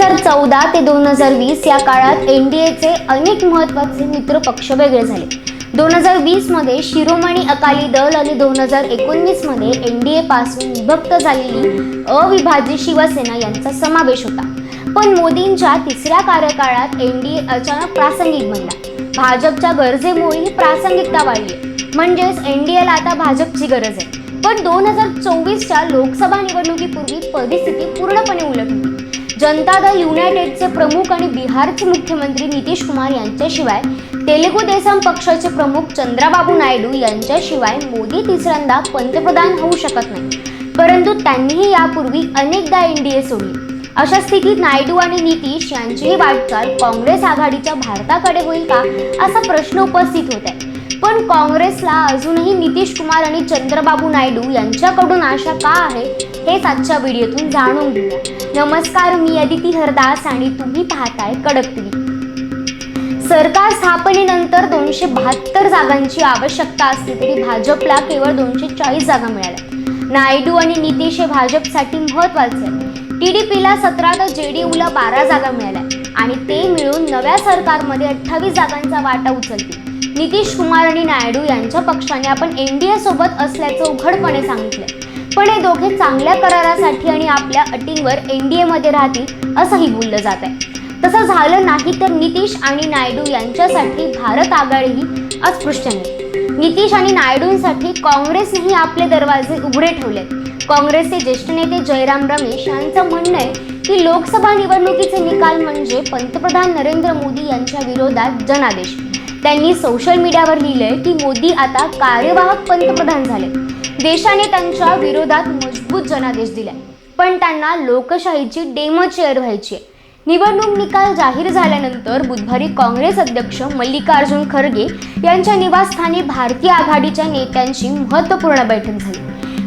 हजार चौदा ते दोन हजार वीस या काळात एन डी एचे अनेक महत्त्वाचे मित्र पक्ष वेगळे झाले. दोन हजार वीसमध्ये शिरोमणी अकाली दल आणि दोन हजार एकोणवीसमध्ये एन डी ए पासून विभक्त झालेली अविभाजित शिवसेना यांचा समावेश होता. पण मोदींच्या तिसऱ्या कार्यकाळात एन डी ए अचानक प्रासंगिक बनला. भाजपच्या गरजेमुळे ही प्रासंगिकता वाढली. म्हणजेच एन डी एला आता भाजपची गरज आहे. पण दोन हजार चोवीसच्या लोकसभा निवडणुकीपूर्वी परिस्थिती पूर्णपणे उलट होती. जनता दल युनायटेडचे प्रमुख आणि बिहारचे मुख्यमंत्री नितीश कुमार यांच्याशिवाय तेलुगू देसम पक्षाचे प्रमुख चंद्राबाबू नायडू यांच्याशिवाय मोदी तिसऱ्यांदा पंतप्रधान होऊ शकत नाही. परंतु त्यांनीही यापूर्वी अनेकदा एन डी ए सोडली. अशा स्थितीत नायडू आणि नितीश यांचीही वाटचाल काँग्रेस आघाडीच्या भारताकडे होईल का असा प्रश्न उपस्थित होत आहे पण काँग्रेसला अजूनही नितीश कुमार आणि चंद्रबाबू नायडू यांच्याकडून आशा का आहे हेच आजच्या व्हिडिओतून जाणून घेऊया. नमस्कार मी अदिती हरदास आणि तुम्ही पाहताय कडक टीव्ही. सरकार स्थापनेनंतर दोनशे बहात्तर जागांची आवश्यकता असली तरी भाजपला केवळ दोनशे चाळीस जागा मिळाल्या. नायडू आणि नितीश हे भाजपसाठी महत्त्वाचे आहे पीला सतरा तर जेडीयूला बारा जागा मिळाल्या आणि ते मिळून नव्या सरकारमध्ये अठ्ठावीस जागांचा वाटा उचलतील. नितीश कुमार आणि नायडू यांच्या पक्षाने आपण एनडीए सोबत असल्याचं उघडपणे सांगितलंय. पण हे दोघे चांगल्या करारासाठी आणि आपल्या अटींवर एनडीए मध्ये राहतील असंही बोललं जात आहे तसं झालं नाही तर नितीश आणि नायडू यांच्यासाठी भारत आघाडीही अस्पृश्य नाही. नितीश आणि नायडूंसाठी काँग्रेसनेही आपले दरवाजे उघडे ठेवले काँग्रेसचे ज्येष्ठ नेते जयराम रमेश यांचं म्हणणं आहे की लोकसभा निवडणुकीचे निकाल म्हणजे पंतप्रधान नरेंद्र मोदी यांच्या विरोधात जनादेश. त्यांनी सोशल मीडियावर लिहिलंय की मोदी आता कार्यवाहक पंतप्रधान झाले. देशाने त्यांच्या विरोधात मजबूत जनादेश दिला पण त्यांना लोकशाहीची डेमो चेअर व्हायची आहे. निवडणूक निकाल जाहीर झाल्यानंतर बुधवारी काँग्रेस अध्यक्ष मल्लिकार्जुन खरगे यांच्या निवासस्थानी भारतीय आघाडीच्या नेत्यांची महत्त्वपूर्ण बैठक झाली.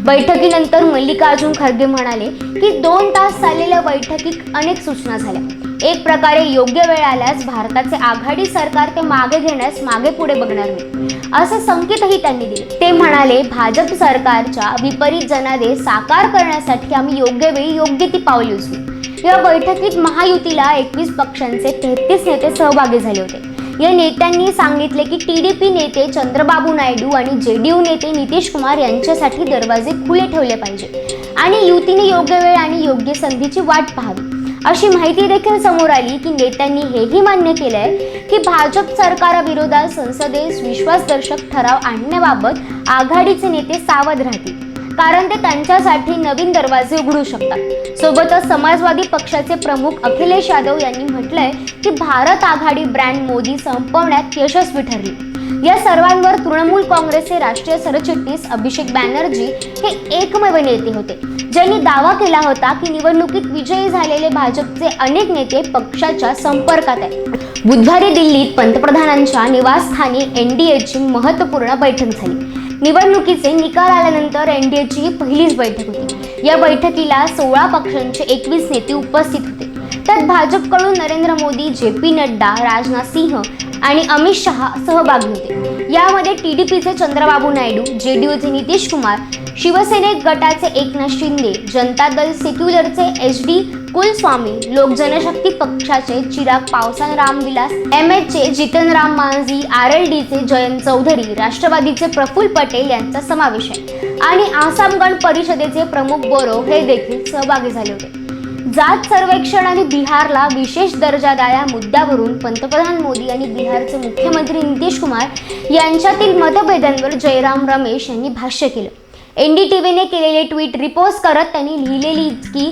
बैठकीनंतर मल्लिकार्जुन खरगे म्हणाले की दोन तास चाललेल्या बैठकीत अनेक सूचना झाल्या. एक प्रकारे योग्य वेळ आल्यास भारताचे आघाडी सरकार ते मागे घेण्यास मागे पुढे बघणार नाही. असे संकेतही त्यांनी दिले. ते म्हणाले भाजप सरकारच्या विपरीत जनादेश साकार करण्यासाठी आम्ही योग्य वेळी योग्य ती पावली उचलू. या बैठकीत महायुतीला एकवीस पक्षांचे तेहतीस नेते सहभागी झाले होते. या नेत्यांनी सांगितले की टी डी पी नेते चंद्रबाबू नायडू आणि जे डी यू नेते नितीश कुमार यांच्यासाठी दरवाजे खुले ठेवले पाहिजे आणि युतीने योग्य वेळ आणि योग्य संधीची वाट पाहावी. अशी माहिती देखील समोर आली की नेत्यांनी हेही मान्य केलंय की भाजप सरकारविरोधात संसदेस विश्वासदर्शक ठराव आणण्याबाबत आघाडीचे नेते सावध राहतील. कारण ते त्यांच्यासाठी नवीन दरवाजे उघडू शकतात. सोबतच समाजवादी पक्षाचे प्रमुख अखिलेश यादव यांनी म्हटलंय की भारत आघाडी ब्रँड मोदी संपवण्यात यशस्वी ठरली. या सर्वांवर तृणमूल काँग्रेसचे राष्ट्रीय सरचिटणीस अभिषेक बॅनर्जी हे एकमेव नेते होते. ज्यांनी दावा केला होता की निवडणुकीत विजयी झालेले भाजपचे अनेक नेते पक्षाच्या संपर्कात आहेत. बुधवारी दिल्लीत पंतप्रधानांच्या निवासस्थानी एनडीएची महत्त्वपूर्ण बैठक झाली. निवडणुकीचे निकाल आल्यानंतर एनडीएची ही पहिलीच बैठक होती. या बैठकीला सोळा पक्षांचे एकवीस नेते उपस्थित होते त्यात भाजपकडून नरेंद्र मोदी जे पी नड्डा राजनाथ सिंह आणि अमित शहा सहभागी होते. यामध्ये टीडीपीचे चंद्रबाबू नायडू जे डी नितीश कुमार शिवसेनेत गटाचे एकनाथ शिंदे जनता दल सेक्युलरचे एच डी कुलस्वामी लोक जनशक्ती पक्षाचे चिराग पावसान रामविलास एम एचचे जितन राम मांझी आर एल डीचे जयंत चौधरी राष्ट्रवादीचे प्रफुल्ल पटेल यांचा समावेश आहे. आणि आसाम गण परिषदेचे प्रमुख बोरो हे देखील सहभागी झाले होते. जात सर्वेक्षण आणि बिहारला विशेष दर्जा द्या या मुद्द्यावरून पंतप्रधान मोदी आणि बिहारचे मुख्यमंत्री नितीश कुमार यांच्यातील मतभेदांवर जयराम रमेश यांनी भाष्य केलं. एन डी टी व्हीने केलेले ट्विट रिपोस्ट करत त्यांनी लिहिलेली की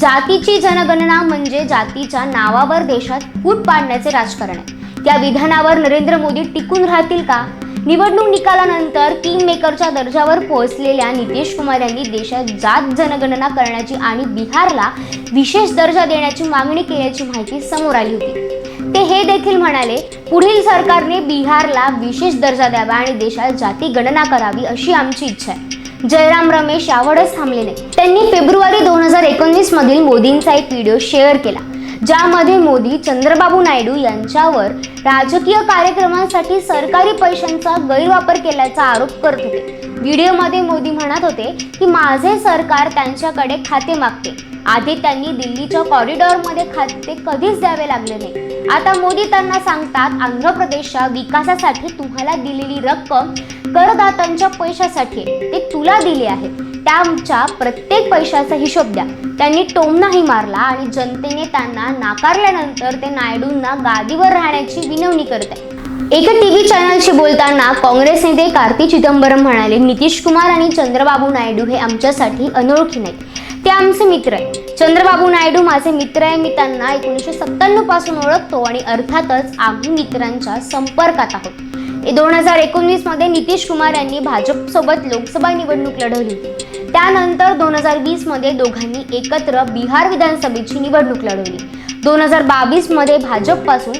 जातीची जनगणना म्हणजे जातीच्या नावावर देशात फूट पाडण्याचे राजकारण आहे. त्या विधानावर नरेंद्र मोदी टिकून राहतील का? निवडणूक निकालानंतर किंग मेकरच्या दर्जावर पोहोचलेल्या नितीश कुमार यांनी देशात जात जनगणना करण्याची आणि बिहारला विशेष दर्जा देण्याची मागणी केल्याची माहिती समोर आली होती. ते हे देखील म्हणाले पुढील सरकारने बिहारला विशेष दर्जा द्यावा आणि देशात जाती गणना करावी अशी आमची इच्छा आहे. जयराम रमेश यावरच थांबले नाही त्यांनी फेब्रुवारी दोन हजार एकोणवीसमधील मोदींचा एक व्हिडिओ शेअर केला. ज्यामध्ये मोदी चंद्रबाबू नायडू यांच्यावर राजकीय कार्यक्रमांसाठी सरकारी पैशांचा गैरवापर केल्याचा आरोप करत होते. व्हिडिओमध्ये मोदी म्हणत होते की माझे सरकार त्यांच्याकडे खाते मागते. आधी त्यांनी दिल्लीच्या कॉरिडॉरमध्ये खाते कधीच द्यावे लागले नाही. आता मोदी त्यांना सांगतात आंध्र प्रदेशच्या विकासासाठी तुम्हाला दिलेली रक्कम करदात्यांच्या पैशासाठी ते तुला दिली आहे. त्यांच्या प्रत्येक पैशाचा हिशोब द्या. त्यांनी टोमनाही मारला आणि जनतेने त्यांना नाकारल्यानंतर ते नायडूंना गादीवर राहण्याची विनवणी करत आहे एका टीव्ही चॅनलशी बोलताना काँग्रेस नेते कार्ती चिदंबरम म्हणाले नितीश कुमार आणि चंद्रबाबू नायडू हे आमच्यासाठी अनोळखी नाहीत. ते आमचे मित्र आहे चंद्रबाबू नायडू माझे मित्र आहे. मी त्यांना एकोणीसशे सत्त्याण्णवपासून ओळखतो आणि अर्थातच आम्ही मित्रांच्या संपर्कात आहोत. दोन हजार एकोणवीसमध्ये नितीश कुमार यांनी भाजपसोबत लोकसभा निवडणूक लढवली. होती त्यानंतर दोन हजार वीसमध्ये दोघांनी एकत्र बिहार विधानसभेची निवडणूक लढवली. दोन हजार बावीसमध्ये भाजपपासून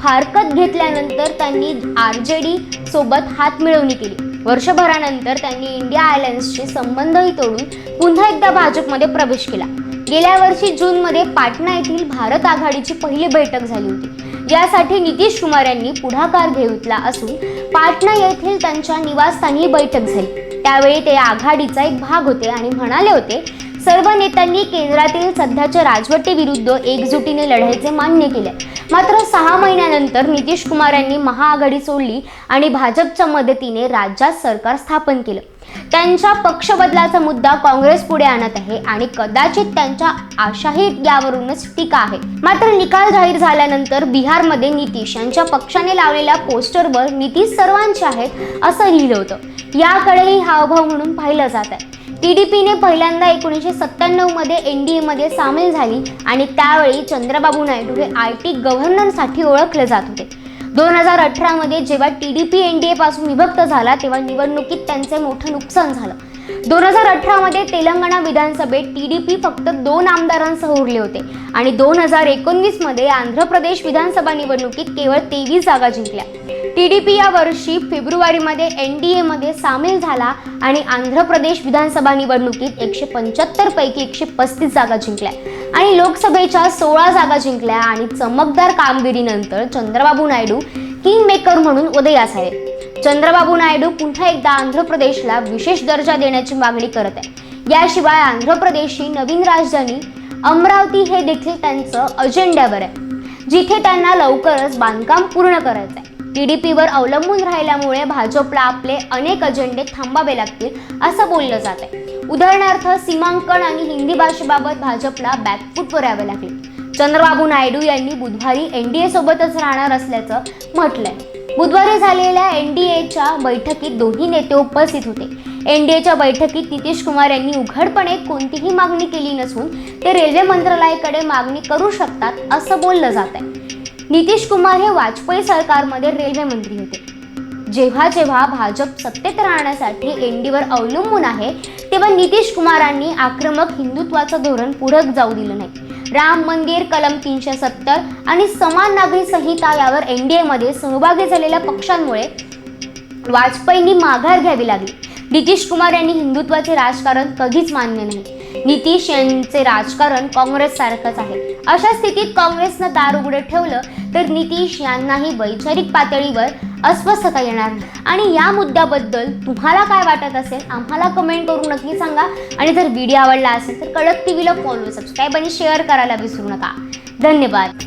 फारकत घेतल्यानंतर त्यांनी आर जे डी सोबत हात मिळवणी केली. वर्षभरानंतर त्यांनी इंडिया आयलँड्सचे संबंधही तोडून पुन्हा एकदा भाजपमध्ये प्रवेश केला. गेल्या वर्षी जूनमध्ये पाटणा येथील भारत आघाडीची पहिली बैठक झाली होती. ज्यासाठी नितीश कुमार यांनी पुढाकार घेतला असून पाटणा येथील त्यांच्या निवासस्थानी बैठक झाली. त्यावेळी ते आघाडीचा एक भाग होते आणि म्हणाले होते सर्व नेत्यांनी केंद्रातील सध्याच्या राजवटीविरुद्ध एकजुटीने लढायचे मान्य केले. मात्र सहा महिन्यानंतर नितीश कुमार यांनी महाआघाडी सोडली आणि भाजपच्या मदतीने राज्यात सरकार स्थापन केलं. त्यांच्या पक्ष बदलाचा मुद्दा काँग्रेस पुढे आणत आहे आणि कदाचित त्यांच्या आशाही यावरूनच टीका आहे. मात्र निकाल जाहीर झाल्यानंतर बिहारमध्ये नितीश यांच्या पक्षाने लावलेल्या पोस्टरवर नितीश सर्वांचे आहेत असं लिहिलं होतं. याकडेही हावभाव म्हणून पाहिलं जात आहे. टीडीपीने पहिल्यांदा एकोणीसशे सत्त्याण्णवमध्ये एन डी एमध्ये सामील झाली आणि त्यावेळी चंद्रबाबू नायडू हे आय टी गव्हर्नरसाठी ओळखले जात होते. दोन हजार अठरामध्ये जेव्हा T D P N D एपासून विभक्त झाला तेव्हा निवडणुकीत त्यांचे मोठं नुकसान झालं. दोन हजार अठरामध्ये तेलंगणा विधानसभेत टी डी पी फक्त दोन आमदारांसह उरले होते आणि दोन हजार एकोणवीसमध्ये आंध्र प्रदेश विधानसभा निवडणुकीत केवळ तेवीस जागा जिंकल्या. टी डी पी या वर्षी फेब्रुवारीमध्ये एन डी एमध्ये सामील झाला आणि आंध्र प्रदेश विधानसभा निवडणुकीत एकशे पंच्याहत्तरपैकी एकशे पस्तीस जागा जिंकल्या. आणि लोकसभेच्या सोळा जागा जिंकल्या आणि चमकदार कामगिरीनंतर चंद्रबाबू नायडू किंग मेकर म्हणून उदयास आले. चंद्रबाबू नायडू पुन्हा एकदा आंध्र प्रदेशला विशेष दर्जा देण्याची मागणी करत आहे याशिवाय आंध्र प्रदेशची नवीन राजधानी अमरावती हे देखील त्यांचं अजेंड्यावर आहे. जिथे त्यांना लवकरच बांधकाम पूर्ण करायचं आहे टी डी पीवर अवलंबून राहिल्यामुळे भाजपला आपले अनेक अजेंडे थांबावे लागतील असं बोललं जात आहे उदाहरणार्थ सीमांकन आणि हिंदी भाषेबाबत भाजपला बॅकफूटवर यावे लागले. चंद्रबाबू नायडू यांनी बुधवारी एन डी एसोबतच राहणार असल्याचं म्हटलंय. बुधवारी झालेल्या एन डी एच्या बैठकीत दोन्ही नेते उपस्थित होते. एन डी एच्या बैठकीत नितीश कुमार यांनी उघडपणे कोणतीही मागणी केली नसून ते रेल्वे मंत्रालयाकडे मागणी करू शकतात असं बोललं जात आहे नितीश कुमार हे वाजपेयी सरकारमध्ये रेल्वे मंत्री होते. जेव्हा जेव्हा भाजप सत्तेत राहण्यासाठी एनडीवर अवलंबून आहे तेव्हा नितीश कुमारांनी आक्रमक हिंदुत्वाचं धोरण पुढे जाऊ दिलं नाही. राम मंदिर कलम तीनशे सत्तर आणि समान नागरी संहिता यावर एन डी एमध्ये सहभागी झालेल्या पक्षांमुळे वाजपेयींनी माघार घ्यावी लागली. नितीश कुमार यांनी हिंदुत्वाचे राजकारण कधीच मान्य नाही. नितीश यांचे राजकारण काँग्रेस सारखंच आहे. अशा स्थितीत काँग्रेसनं दार उघडे ठेवलं तर नितीश यांनाही वैचारिक पातळीवर अस्वस्थता येणार. आणि या मुद्द्याबद्दल तुम्हाला काय वाटत असेल आम्हाला कमेंट करून नक्की सांगा. आणि जर व्हिडिओ आवडला असेल तर कडक टी व्हीला फॉलो सबस्क्राईब आणि शेअर करायला विसरू नका. धन्यवाद.